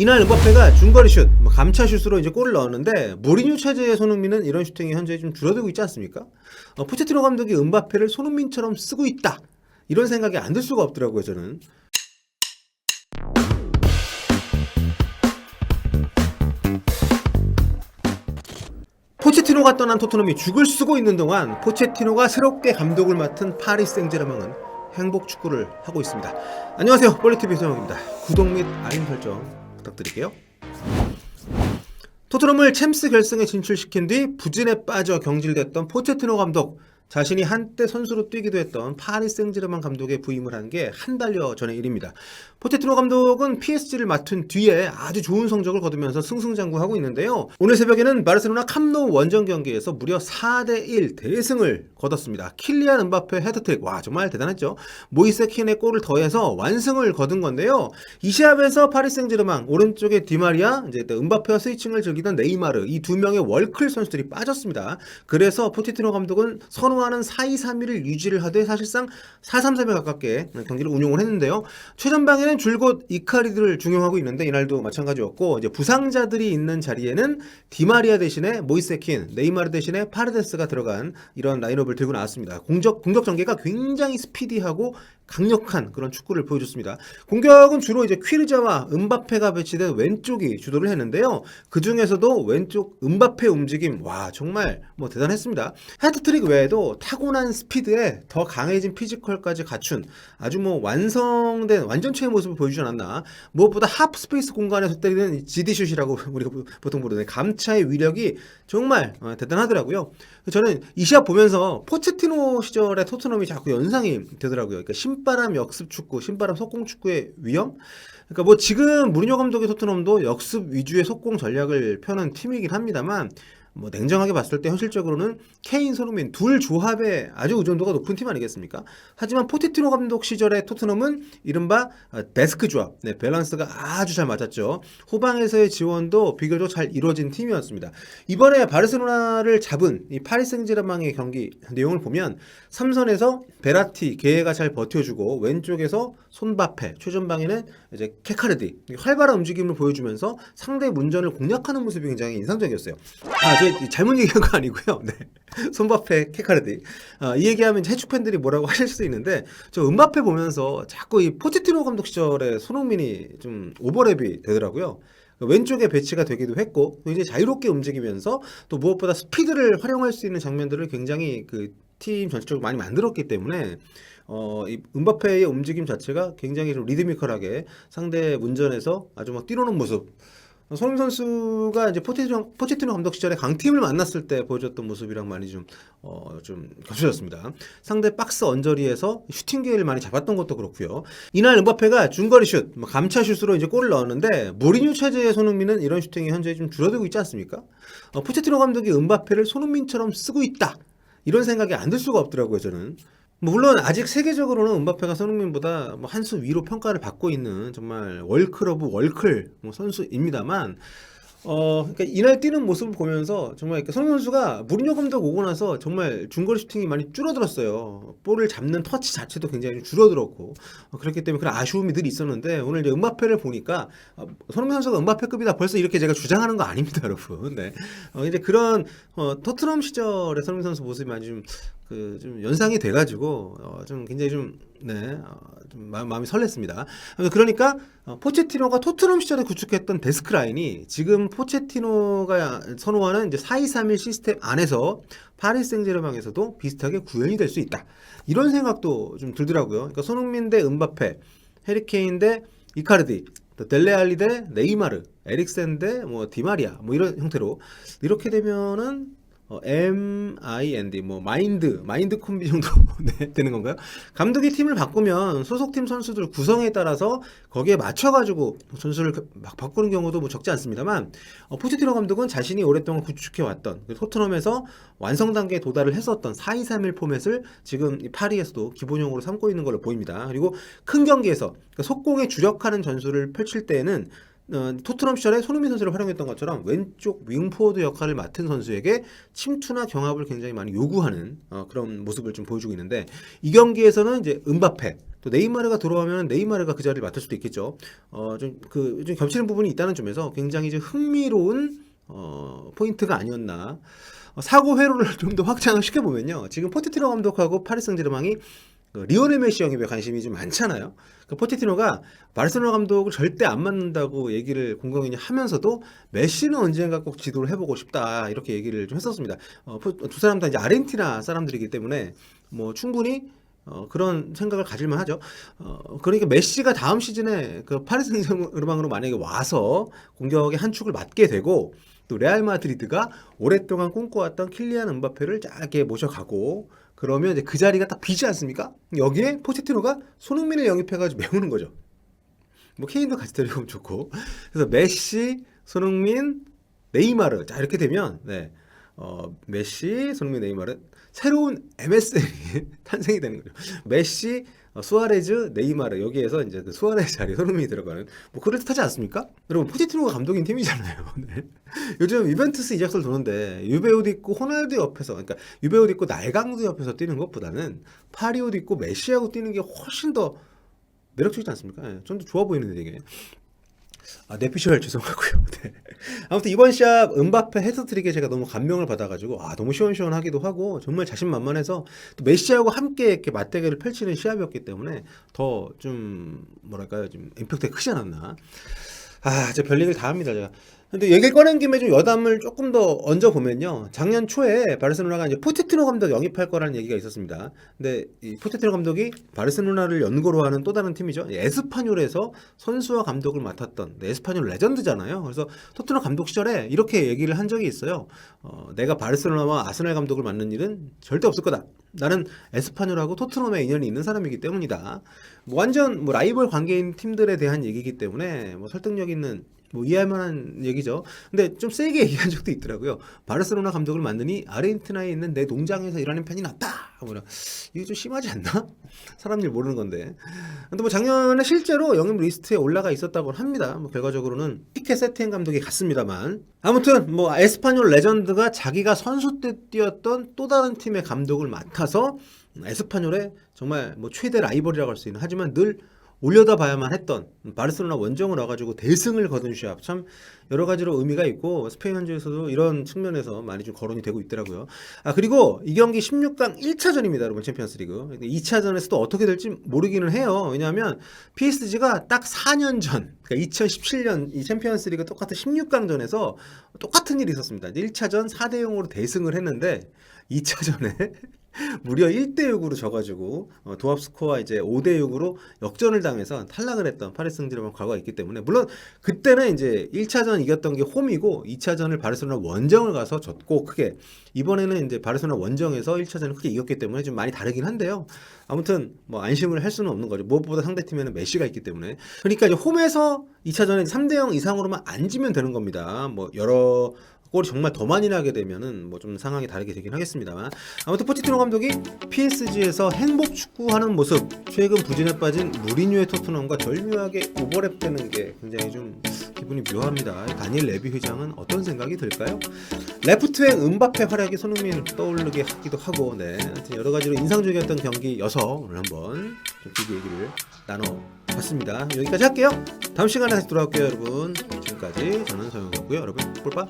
이날 음바페가 중거리 슛, 뭐 감차 슛으로 이제 골을 넣었는데 무리뉴 체제의 손흥민은 이런 슈팅이 현재 좀 줄어들고 있지 않습니까? 어, 포체티노 감독이 음바페를 손흥민처럼 쓰고 있다. 이런 생각이 안 들 수가 없더라고요, 저는. 포체티노가 떠난 토트넘이 죽을 쓰고 있는 동안 포체티노가 새롭게 감독을 맡은 파리 생제르맹은 행복 축구를 하고 있습니다. 안녕하세요. 볼리TV 소영입니다. 구독 및 알림 설정 부탁드릴게요. 토트넘을 챔스 결승에 진출시킨 뒤 부진에 빠져 경질됐던 포체티노 감독 자신이 한때 선수로 뛰기도 했던 파리 생제르맹 감독에 부임을 한 게 한 달여 전의 일입니다. 포체티노 감독은 PSG를 맡은 뒤에 아주 좋은 성적을 거두면서 승승장구하고 있는데요. 오늘 새벽에는 바르셀로나 캄노 원정 경기에서 무려 4대 1 대승을 거뒀습니다. 킬리안 은바페 헤드트릭 와 정말 대단했죠. 모이세 킨의 골을 더해서 완승을 거둔 건데요. 이 시합에서 파리 생제르맹 오른쪽에 디마리아 이제 또 은바페와 스위칭을 즐기던 네이마르 이 두 명의 월클 선수들이 빠졌습니다. 그래서 포체티노 감독은 선호 하는 4-2-3-1을 유지를 하되 사실상 4-3-3에 가깝게 경기를 운용을 했는데요. 최전방에는 줄곧 이카리드를 중용하고 있는데 이날도 마찬가지였고 이제 부상자들이 있는 자리에는 디마리아 대신에 모이세킨, 네이마르 대신에 파르데스가 들어간 이런 라인업을 들고 나왔습니다. 공격 공격 전개가 굉장히 스피디하고 강력한 그런 축구를 보여줬습니다. 공격은 주로 이제 퀴르자와 은바페가 배치된 왼쪽이 주도를 했는데요. 그 중에서도 왼쪽 은바페 움직임 와 정말 뭐 대단했습니다. 헤드트릭 외에도 타고난 스피드에 더 강해진 피지컬까지 갖춘 아주 뭐 완성된 완전체의 모습을 보여주지 않았나. 무엇보다 하프 스페이스 공간에서 때리는 지디슛이라고 우리가 보통 부르는 감차의 위력이 정말 어, 대단하더라고요. 저는 이 시합 보면서 포체티노 시절의 토트넘이 자꾸 연상이 되더라고요. 그러니까 신바람 역습 축구, 신바람 속공 축구의 위험. 그러니까 뭐 지금 무리뉴 감독의 토트넘도 역습 위주의 속공 전략을 펴는 팀이긴 합니다만 뭐 냉정하게 봤을 때 현실적으로는 케인, 손흥민 둘 조합에 아주 의존도가 높은 팀 아니겠습니까? 하지만 포테티노 감독 시절의 토트넘은 이른바 어, 데스크 조합, 네, 밸런스가 아주 잘 맞았죠. 후방에서의 지원도 비교적 잘 이루어진 팀이었습니다. 이번에 바르셀로나를 잡은 이 파리 생제르맹의 경기 내용을 보면 삼선에서 베라티, 게헤가 잘 버텨주고 왼쪽에서 손바페, 최전방에는 이제 케카르디 활발한 움직임을 보여주면서 상대 문전을 공략하는 모습이 굉장히 인상적이었어요. 아, 저 잘못 얘기한 거 아니고요. 네. 손바페, 케카르디. 아, 이 얘기하면 해축 팬들이 뭐라고 하실 수도 있는데 저 은바페 보면서 자꾸 이 포체티노 감독 시절에 손흥민이 좀 오버랩이 되더라고요. 왼쪽에 배치가 되기도 했고 굉장히 자유롭게 움직이면서 또 무엇보다 스피드를 활용할 수 있는 장면들을 굉장히 그 팀 전체적으로 많이 만들었기 때문에 어, 이 은바페의 움직임 자체가 굉장히 좀 리드미컬하게 상대 문전에서 아주 막 뛰노는 모습. 손흥민 선수가 이제 포체티노, 감독 시절에 강팀을 만났을 때 보여줬던 모습이랑 많이 좀, 어, 좀 겹쳐졌습니다. 상대 박스 언저리에서 슈팅 기회를 많이 잡았던 것도 그렇고요. 이날 은바페가 중거리 슛, 뭐 감차 슛으로 이제 골을 넣었는데 무리뉴 체제의 손흥민은 이런 슈팅이 현재 좀 줄어들고 있지 않습니까? 어, 포체티노 감독이 은바페를 손흥민처럼 쓰고 있다. 이런 생각이 안 들 수가 없더라고요, 저는. 뭐 물론 아직 세계적으로는 은바페가 손흥민보다 뭐 한 수 위로 평가를 받고 있는 정말 월클 오브 월클 뭐 선수입니다만 어 그러니까 이날 뛰는 모습을 보면서 정말 손흥민 선수가 무리뉴 감독 오고 나서 정말 중거리 슈팅이 많이 줄어들었어요. 볼을 잡는 터치 자체도 굉장히 줄어들었고 어, 그렇기 때문에 그런 아쉬움이 늘 있었는데 오늘 이제 은바페를 보니까 어, 손흥민 선수가 은바페급이다 벌써 이렇게 제가 주장하는 거 아닙니다, 여러분. 네. 어, 이제 그런 어, 토트넘 시절의 손흥민 선수 모습이 많이 좀 그 좀 연상이 돼가지고 어, 좀 굉장히 좀 네, 어, 좀 마음, 마음이 설렜습니다. 그러니까 어, 포체티노가 토트넘 시절에 구축했던 데스크 라인이 지금 포체티노가 선호하는 이제 4-2-3-1 시스템 안에서 파리 생제르맹에서도 비슷하게 구현이 될 수 있다. 이런 생각도 좀 들더라고요. 그러니까 손흥민 대 은바페, 해리케인 대 이카르디, 또 델레알리 대 네이마르, 에릭센 대뭐 디마리아 뭐 이런 형태로 이렇게 되면은 어, M I N D 뭐 마인드 마인드 콤비 정도 네, 되는 건가요? 감독이 팀을 바꾸면 소속팀 선수들 구성에 따라서 거기에 맞춰 가지고 선수를 그- 막 바꾸는 경우도 뭐 적지 않습니다만 어, 포체티노 감독은 자신이 오랫동안 구축해 왔던 그 토트넘에서 완성 단계에 도달을 했었던 4-2-3-1 포맷을 지금 이 파리에서도 기본형으로 삼고 있는 걸로 보입니다. 그리고 큰 경기에서 그러니까 속공에 주력하는 전술을 펼칠 때에는 어, 토트넘 시절에 손흥민 선수를 활용했던 것처럼 왼쪽 윙포워드 역할을 맡은 선수에게 침투나 경합을 굉장히 많이 요구하는 어, 그런 모습을 좀 보여주고 있는데 이 경기에서는 이제 은바페 또 네이마르가 들어오면 네이마르가 그 자리를 맡을 수도 있겠죠. 어, 좀, 그, 좀 겹치는 부분이 있다는 점에서 굉장히 좀 흥미로운, 어, 포인트가 아니었나. 어, 사고 회로를 좀 더 확장을 시켜보면요. 지금 포테티노 감독하고 파리 생제르맹이 그 리오넬 메시 영입에 관심이 좀 많잖아요. 그 포테티노가 바르셀로나 감독을 절대 안 맞는다고 얘기를 공공연히 하면서도 메시는 언젠가 꼭 지도를 해보고 싶다 이렇게 얘기를 좀 했었습니다. 어, 포- 두 사람 다 이제 아르헨티나 사람들이기 때문에 뭐 충분히 어, 그런 생각을 가질만 하죠. 어, 그러니까 메시가 다음 시즌에 그 파리 생제르맹으로 만약에 와서 공격의 한 축을 맡게 되고 또 레알 마드리드가 오랫동안 꿈꿔왔던 킬리안 은바페를 짧게 모셔가고 그러면 이제 그 자리가 딱 비지 않습니까? 여기에 포체티노가 손흥민을 영입해가지고 메우는 거죠. 뭐 케인도 같이 데리고 좋고 그래서 메시, 손흥민, 네이마르 자 이렇게 되면 네. 어, 메시, 손흥민, 네이마르 새로운 MSN이 탄생이 되는 거죠. 메시, 어, 수아레즈, 네이마르 여기에서 이제 그 수아레즈 자리에 손흥민이 들어가는 뭐 그럴듯하지 않습니까? 여러분 포체티노가 감독인 팀이잖아요. 네. 요즘 유벤투스 이적설 도는데 유베 옷 입고 호날두 옆에서 그러니까 유베 옷 입고 날강도 옆에서 뛰는 것보다는 파리 옷 입고 메시하고 뛰는 게 훨씬 더 매력적이지 않습니까? 예, 좀더 좋아 보이는데 되게. 아, 내피셜 죄송하고요. 네. 아무튼 이번 시합 은바페 헤드트릭에 제가 너무 감명을 받아가지고 아 너무 시원시원하기도 하고 정말 자신만만해서 또 메시하고 함께 이렇게 맞대결을 펼치는 시합이었기 때문에 더 좀 뭐랄까요 좀 임팩트가 크지 않았나. 아, 제 별얘기를 다 합니다, 제가. 근데 얘기를 꺼낸 김에 좀 여담을 조금 더 얹어 보면요. 작년 초에 바르셀로나가 이제 포테티노 감독 영입할 거라는 얘기가 있었습니다. 근데 이 포테티노 감독이 바르셀로나를 연고로 하는 또 다른 팀이죠. 에스파뇰에서 선수와 감독을 맡았던 네, 에스파뇰 레전드잖아요. 그래서 토트넘 감독 시절에 이렇게 얘기를 한 적이 있어요. 어, 내가 바르셀로나와 아스날 감독을 맡는 일은 절대 없을 거다. 나는 에스파뇰하고 토트넘에 인연이 있는 사람이기 때문이다. 뭐 완전 뭐 라이벌 관계인 팀들에 대한 얘기이기 때문에 뭐 설득력 있는 뭐 이해할 만한 얘기죠. 근데 좀 세게 얘기한 적도 있더라고요. 바르셀로나 감독을 만드니 아르헨티나에 있는 내 농장에서 일하는 편이 낫다. 뭐라 이게 좀 심하지 않나? 사람 일 모르는 건데. 근데 뭐 작년에 실제로 영입 리스트에 올라가 있었다고 합니다. 뭐 결과적으로는 피케 세티엔 감독이 갔습니다만 아무튼 뭐 에스파뇰 레전드가 자기가 선수 때 뛰었던 또 다른 팀의 감독을 맡아서 에스파뇰의 정말 뭐 최대 라이벌이라고 할 수 있는 하지만 늘 올려다 봐야만 했던 바르셀로나 원정을 와가지고 대승을 거둔 시합 참 여러 가지로 의미가 있고 스페인 현지에서도 이런 측면에서 많이 좀 거론이 되고 있더라고요. 아 그리고 이 경기 16강 1차전입니다, 여러분 챔피언스리그. 2차전에서도 어떻게 될지 모르기는 해요. 왜냐하면 PSG가 딱 4년 전, 그러니까 2017년 이 챔피언스리그 똑같은 16강전에서 똑같은 일이 있었습니다. 1차전 4대 0으로 대승을 했는데 2차전에 무려 1대 6으로 져가지고 어, 도합 스코어 이제 5대 6으로 역전을 당해서 탈락을 했던 파리 생제르맹 과거가 있기 때문에 물론 그때는 이제 1차전 이겼던 게 홈이고 2차전을 바르셀로나 원정을 가서 졌고 크게 이번에는 이제 바르셀로나 원정에서 1차전을 크게 이겼기 때문에 좀 많이 다르긴 한데요. 아무튼 뭐 안심을 할 수는 없는 거죠. 무엇보다 상대 팀에는 메시가 있기 때문에 그러니까 이제 홈에서 2차전에 3대 0 이상으로만 안 지면 되는 겁니다. 뭐 여러 골이 정말 더 많이 나게 되면은 뭐 좀 상황이 다르게 되긴 하겠습니다만 아무튼 포티티노 감독이 PSG에서 행복 축구하는 모습 최근 부진에 빠진 무리뉴의 토트넘과 절묘하게 오버랩되는 게 굉장히 좀 기분이 묘합니다. 다니엘 레비 회장은 어떤 생각이 들까요? 레프트행 은바페 활약이 손흥민을 떠오르게 하기도 하고 네 하여튼 여러 가지로 인상적이었던 경기여서 오늘 한번 좀 기기 얘기를 나눠봤습니다. 여기까지 할게요. 다음 시간에 다시 돌아올게요 여러분. 지금까지 저는 서영이었고요. 여러분 볼빠